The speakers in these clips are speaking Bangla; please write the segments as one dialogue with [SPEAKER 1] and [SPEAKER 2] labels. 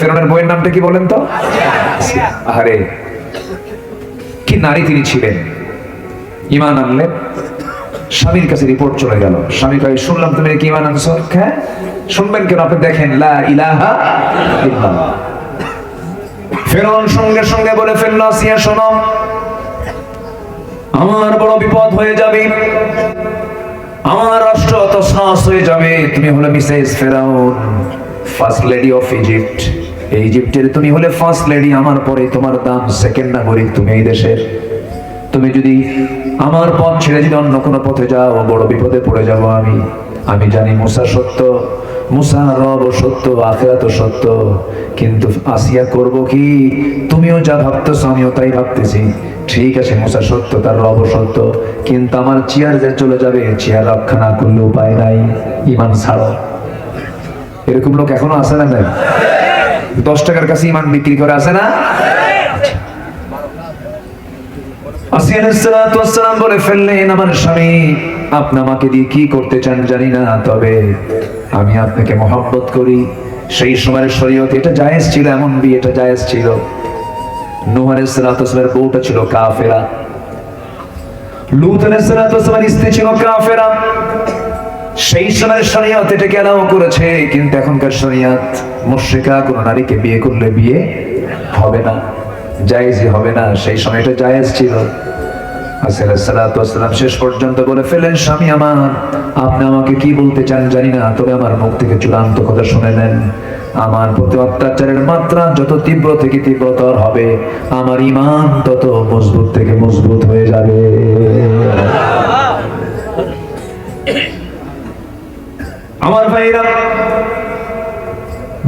[SPEAKER 1] ফেরনের বইয়ের নামটা কি বলেন তো? আরে, কি নারী তিনি ছিলেন? ইমান আনলেন স্বামীর কাছে রিপোর্ট চলে গেল। স্বামী কয়ে, শুনলাম তুমি কি ইমান আনছো? হ্যাঁ শুনবেন কেন আপনি? দেখেন, লা ইলাহা ইল্লাল্লাহ। ফেরন সঙ্গে সঙ্গে বলে শোনো, আমার বড় বিপদ হয়ে যাবে। আমার রাষ্ট্র তসনাস হয়ে যাবে। তুমি হলে মিসেস ফেরাউন। ফার্স্ট লেডি অফ ইজিপ্ট এই ইজিপ্টের তুমি হলে ফার্স্ট লেডি আমার পরে, তোমার দাম সেকেন্ড নাগরিক তুমি এই দেশের। তুমি যদি আমার পথ ছেড়ে যদি অন্য কোনো পথে যাও বড় বিপদে পড়ে যাব আমি। আমি জানি মুসা সত্য। মুসা রব সত্য আখেরাত সত্য। কিন্তু আসিয়া করব কি? তুমিও যা ভাবতেছো, আমিও তাই ভাবতেছি। ঠিক আছে, মুসা সত্য, তার রব সত্য। কিন্তু আমার চেয়ার যে চলে যাবে, চেয়ার রক্ষা না করলে উপায় নাই। ইমান ছাড়ো। এরকম লোক এখনও আছে না নাই? দশ টাকার কাছে ইমান বিক্রি করে আছে না? বলে ফেললেন, আমার স্বামী, আপনি আমাকে দিয়ে কি করতে চান জানি না, তবে আমি আপনাকে মহব্বত করি। সেই সময়ের শরীয়তে, এটা জায়েজ ছিল, এমন বিয়েটা জায়েজ ছিল। নূহ আলাইহিসসালাতু বউটা ছিল কাফেরা। লূত ওয়াসসালামের স্ত্রী ছিল কাফেরা। সেই সময়ের শরীয়ত এটাকে এলাও করেছে? কিন্তু এখনকার শরীয়ত মুশরিকা কোন নারীকে বিয়ে করলে বিয়ে হবে না, জায়েজই হবে না। সেই সময় এটা জায়েজ ছিল। আসসালাম শেষ পর্যন্ত বলে, ফেলেন স্বামী আমার, আপনি আমাকে কি বলতে চান জানি না, তবে আমার মুখ থেকে চূড়ান্ত কথা শুনে নেন। আমার প্রতি অত্যাচারের মাত্রা যত তীব্র থেকে তীব্রতর হবে, আমার ইমান তত মজবুত থেকে মজবুত হয়ে যাবে। আমার ভাইরা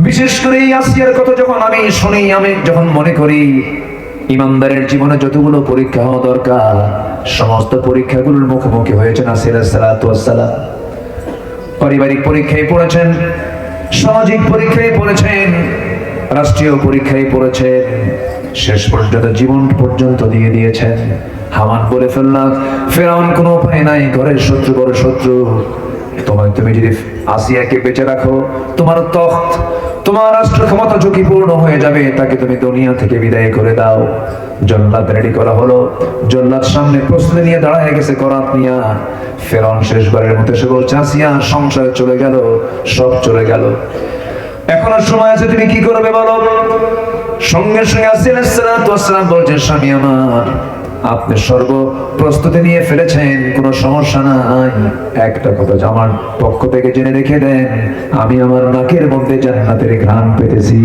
[SPEAKER 1] বিশেষ করে এই আসিয়ার কথা যখন আমি শুনি, আমি যখন মনে করি, ইমানদারের জীবনে যতগুলো পরীক্ষা হওয়া দরকার, সমস্ত পরীক্ষাগুলোর মুখোমুখি হয়েছেন আসির সালাম। পারিবারিক পরীক্ষায় পড়েছেন, সামাজিক পরীক্ষায় পড়েছেন, রাষ্ট্রীয় পরীক্ষায় পড়েছেন, শেষ পর্যন্ত জীবন পর্যন্ত দিয়ে দিয়েছেন। হামান বলে ফেললাম, ফেরাউন কোনো উপায় নাই, ঘরের শত্রু বড় শত্রু। তোমার তুমি যদি আসিয়াকে বেঁচে রাখো। তোমার তখ্ত, তোমার রাষ্ট্র ক্ষমতা ঝুঁকিপূর্ণ হয়ে যাবে, তাকে তুমি দুনিয়া থেকে বিদায় করে দাও। জল্লাদ রেডি করা হলো। জল্লাদ সামনে প্রস্তুতি নিয়ে দাঁড়ায় গেছে করাত নিয়া ফেরন শেষবারের মতো সে বলছে, আসিয়া, সংসারে চলে গেল, সব চলে গেল। এখন আর সময় আছে, তুমি কি করবে বলো? সঙ্গে সঙ্গে আসিয়াম বলছে, স্বামী আমার আপনি সর্ব প্রস্তুতি নিয়ে ফেলেছেন, কোনো সমস্যা নাই। একটা কথা আমার পক্ষ থেকে জেনে রেখে দেন, আমি আমার নাকের মধ্যে জান্নাতের ঘ্রাণ পেতেছি।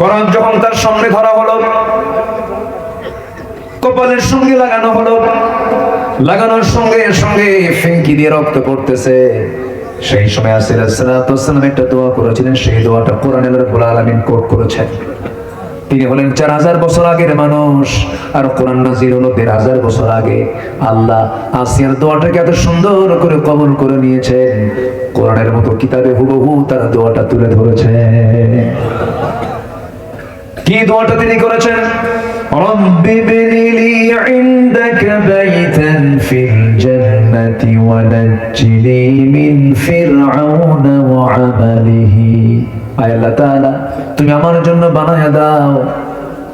[SPEAKER 1] কোরআন যখন তার সামনে ধরা হলো কপালের সঙ্গে লাগানো হলো, লাগানোর সঙ্গে সঙ্গে ফেঙ্কি দিয়ে রক্ত পড়তেছে। সেই সময় আসিল সালাম একটা দোয়া করেছিলেন, সেই দোয়াটা কোরআন আলমিন কোট করেছেন। তিনি হলেন চার হাজার বছর আগের মানুষ, আর কোরআন নাজির হলো দেড় হাজার বছর আগে। আল্লাহ আসিয়ার দোয়াটাকে এত সুন্দর করে কবল করে নিয়েছেন। কোরআনের মতো কিতাবে হুবহু তার দোয়াটা তুলে ধরেছে কি দোয়াটা তিনি করেছেন? রব্বি বিনিলি ইনদাকা বাইতা الجنة ونجني من فرعون وعمله আয় আল্লাহ তাআলা তুমি আমার জন্য বানায়া দাও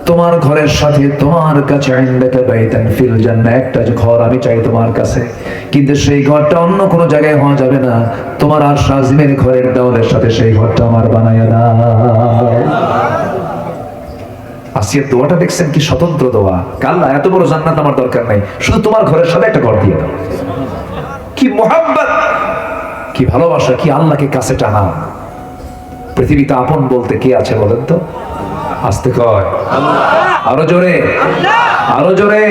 [SPEAKER 1] তোমার ঘরের সাথে তোমার কাছে ইন্দাকা বাইতান ফিল জান্নাহ একটা যে ঘর আমি চাই তোমার কাছে কিন্তু সেই ঘরটা অন্য কোনো জায়গায় হওয়া যাবে না তোমার আর সাজমের ঘরের দেওয়ালের সাথে সেই ঘরটা আমার বানায়া দাও আসিয়ার দোয়াটা দেখছেন কি স্বতন্ত্র দোয়া কাল্লা এত বড় জান্নাত আমার দরকার নাই শুধু তোমার ঘরের সাথে একটা ঘর দিয়ে দাও কি মোহাম্মত কি ভালোবাসা কি আল্লাহকে কাছে টানা পৃথিবীতে আপন বলতে কে আছে বলেন তো? আসতে কয়। আরও জোরে। আরও জোরে।